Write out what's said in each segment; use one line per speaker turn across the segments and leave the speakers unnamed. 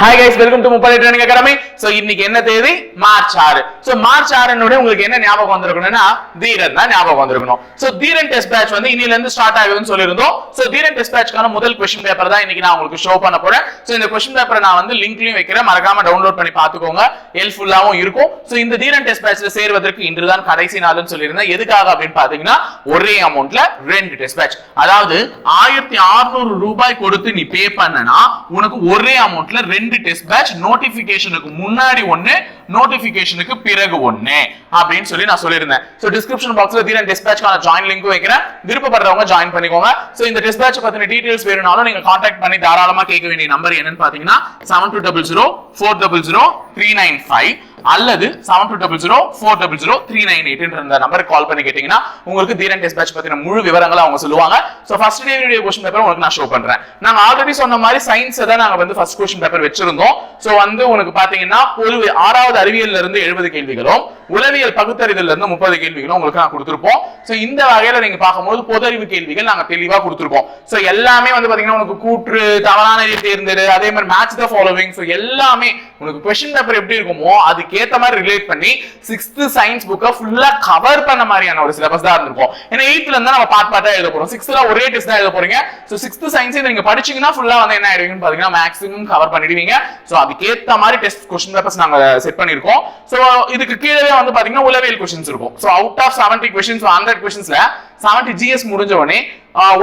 Hi guys welcome to முப்பது training academy so இன்னைக்கு என்ன தேதி? மார்ச் ஆறு. சோ மார்ச் ஆறுனுடைய உங்களுக்கு என்ன ஞாபகம் வந்திருக்கணும்னா தீரன் தான் ஞாபகம் வந்திருக்கணும். சோ தீரன் டெஸ்ட் பேட்ச் வந்து இன்னில இருந்து ஸ்டார்ட் ஆகுதுன்னு சொல்லியிருந்தோம். சோ தீரன் டெஸ்ட் பேட்ச்க்கான முதல் கொஸ்டின் பேப்பர் தான் இன்னைக்கு நான் உங்களுக்கு ஷோ பண்ண போறேன். சோ இந்த கொஸ்டின் பேப்பரை நான் வந்து லிங்க்லயும் வைக்கிறேன். மறக்காம டவுன்லோட் பண்ணி பாத்துக்கோங்க ஹெல்ப்ஃபுல்லாவும் இருக்கும். சோ இந்த தீரன் டெஸ்ட் பேட்ச்ல சேர்வதற்கு இன்றுதான் கடைசி நாள்னு சொல்லியிருந்தேன். எதுக்காக அப்படின்னு பாத்தீங்கன்னா ஒரே அமௌண்ட்ல ரெண்டு டெஸ்ட் பேட்ச் அதாவது ஆயிரத்தி அறுநூறு ரூபாய் கொடுத்து நீ பே பண்ணனா உனக்கு ஒரே அமௌண்ட்ல ரெண்டு டெஸ்ட் பேட்ச் நோட்டிபிகேஷனுக்கு முன்னாடி ஒண்ணு நோட்டிபிகேஷனுக்கு பிறகு ஒண்ணு அப்படின்னு சொல்லி நான் சொல்லியிருந்தேன். சோ டிஸ்கிரிப்ஷன் பாக்ஸ்ல தீரன் டெஸ்ட் பேட்ச்க்கான ஜாயின் லிங்க் வைக்கிறேன். விருப்பப்படுறவங்க ஜாயின் பண்ணிக்கோங்க. சோ இந்த டெஸ்ட் பேட்ச் பத்தின டீடைல்ஸ் வேணும்னாலும் நீங்க கான்டாக்ட் பண்ணி தாராளமா கேட்க வேண்டிய நம்பர் என்னன்னு பாத்தீங்கன்னா seven two double zero four double zero three nine five அல்லது seven two double zero four double zero three nine eight இந்த நம்பருக்கு கால் பண்ணி கேட்டீங்கன்னா உங்களுக்கு தீரன் டெஸ்ட் பத்தின முழு விவரங்களை அவங்க சொல்லுவாங்க. So first day video question paper உங்களுக்கு நான் ஷோ பண்றேன். நாங்க ஆல்ரெடி சொன்ன மாதிரி சயின்ஸ் தான் நாங்க வந்து ஃபர்ஸ்ட் கொஸ்டின் பேப்பர் வச்சிருந்தோம். ஸோ வந்து உனக்கு பாத்தீங்கன்னா பொது ஆறாவது அறிவியல்ல இருந்து எழுபது கேள்விகளும் உளவியல் பகுத்தறிதல்ல இருந்து முப்பது கேள்விகளும் உங்களுக்கு நான் கொடுத்துருப்போம். ஸோ இந்த வகையில நீங்க பார்க்கும்போது பொது அறிவு கேள்விகள் நாங்க தெளிவா கொடுத்துருப்போம் ஸோ எல்லாமே வந்து பாத்தீங்கன்னா உனக்கு கூற்று தவறான தேர்ந்தெடு அதே மாதிரி மேட்ச் த ஃபாலோவிங் ஸோ எல்லாமே உனக்கு கொஸ்டின் பேப்பர் எப்படி இருக்குமோ அதுக்கேத்த மாதிரி ரிலேட் பண்ணி சிக்ஸ்த் சயின்ஸ் புக்கை ஃபுல்லா கவர் பண்ண மாதிரியான ஒரு சிலபஸ் தான் இருந்திருக்கும். ஏன்னா எயித்துல இருந்தா நம்ம பார்ட் பார்ட்டா எழுத போறோம். சிக்ஸ்த்ல ஒரே டெஸ்ட் தான் எழுத போறீங்க. ஸோ சிக்ஸ்த் சயின்ஸ் நீங்க படிச்சீங்கன்னா ஃபுல்லா வந்து என்ன ஆயிடுவீங்கன்னு பாத்தீங்கன்னா மேக்ஸிமம் கவர் பண்ணிடுவீங்க. ஸோ அதுக்கேத்த மாதிரி டெஸ்ட் கொஸ்டின் பேப்பர்ஸ் நாங்க செட் பண்ணிருக்கோம் ஸோ இதுக்கு கீழே வந்து பாத்தீங்கன்னா உளவியல் கொஸ்டின்ஸ் இருக்கும். So out of seventy questions hundred கொஸ்டின்ஸ்ல seventy GS முடிஞ்ச உடனே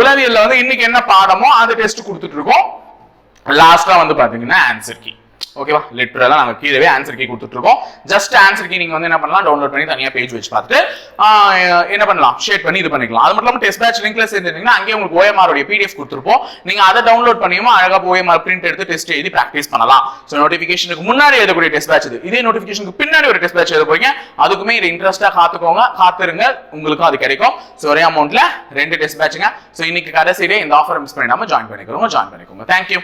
உளவியல்ல வந்து இன்னைக்கு என்ன பாடமோ அந்த டெஸ்ட் கொடுத்துட்டு இருக்கோம். லாஸ்டா வந்து பாத்தீங்கன்னா ஆன்சர் கீ ஓகேவா? லிட்டரலாக நாங்கள் கீழே ஆன்சர் கீ கொடுத்துட்ருக்கோம். ஜஸ்ட் ஆன்சர் கீ நீங்கள் வந்து என்ன பண்ணலாம்? டவுன்லோட் பண்ணி தனியாக பேஜ் வச்சு பார்த்துட்டு என்ன பண்ணலாம்? ஷேர் பண்ணி இது பண்ணிக்கலாம். அது மட்டும் இல்லாமல் டெஸ்ட் பேட்ச் லிங்க்ல சேர்ந்துருந்தீங்கன்னா அங்கேயே உங்களுக்கு OMR பிடிஎஃப் கொடுத்துருப்போம். நீங்கள் அதை டவுன்லோட் பண்ணியுமா அழகாக ஓஎம்ஆர் பிரிண்ட் எடுத்து டெஸ்ட் எழுதி ப்ராக்டிஸ் பண்ணலாம். ஸோ நோட்டிஃபிகேஷனுக்கு முன்னாடி எழுதக்கூடிய டெஸ்ட் பேட்ச் இது. இதே நோட்டிஃபிகேஷனுக்கு பின்னாடி ஒரு டெஸ்ட் பேட்ச் எழுத போறீங்க. அதுக்குமே இது இன்ட்ரெஸ்ட்டாக காத்துக்கோங்க. காத்துருங்க. உங்களுக்கும் அது கிடைக்கும். ஸோ ஒரே அமௌண்ட்டில் ரெண்டு டெஸ்ட் பேட்சுங்க ஸோ இன்னைக்கு கடைசியிலே இந்த ஆஃபர் மிஸ் பண்ணிடாம ஜாயின் பண்ணிக்கிறோம் ஜாயின் பண்ணிக்கோங்க. Thank you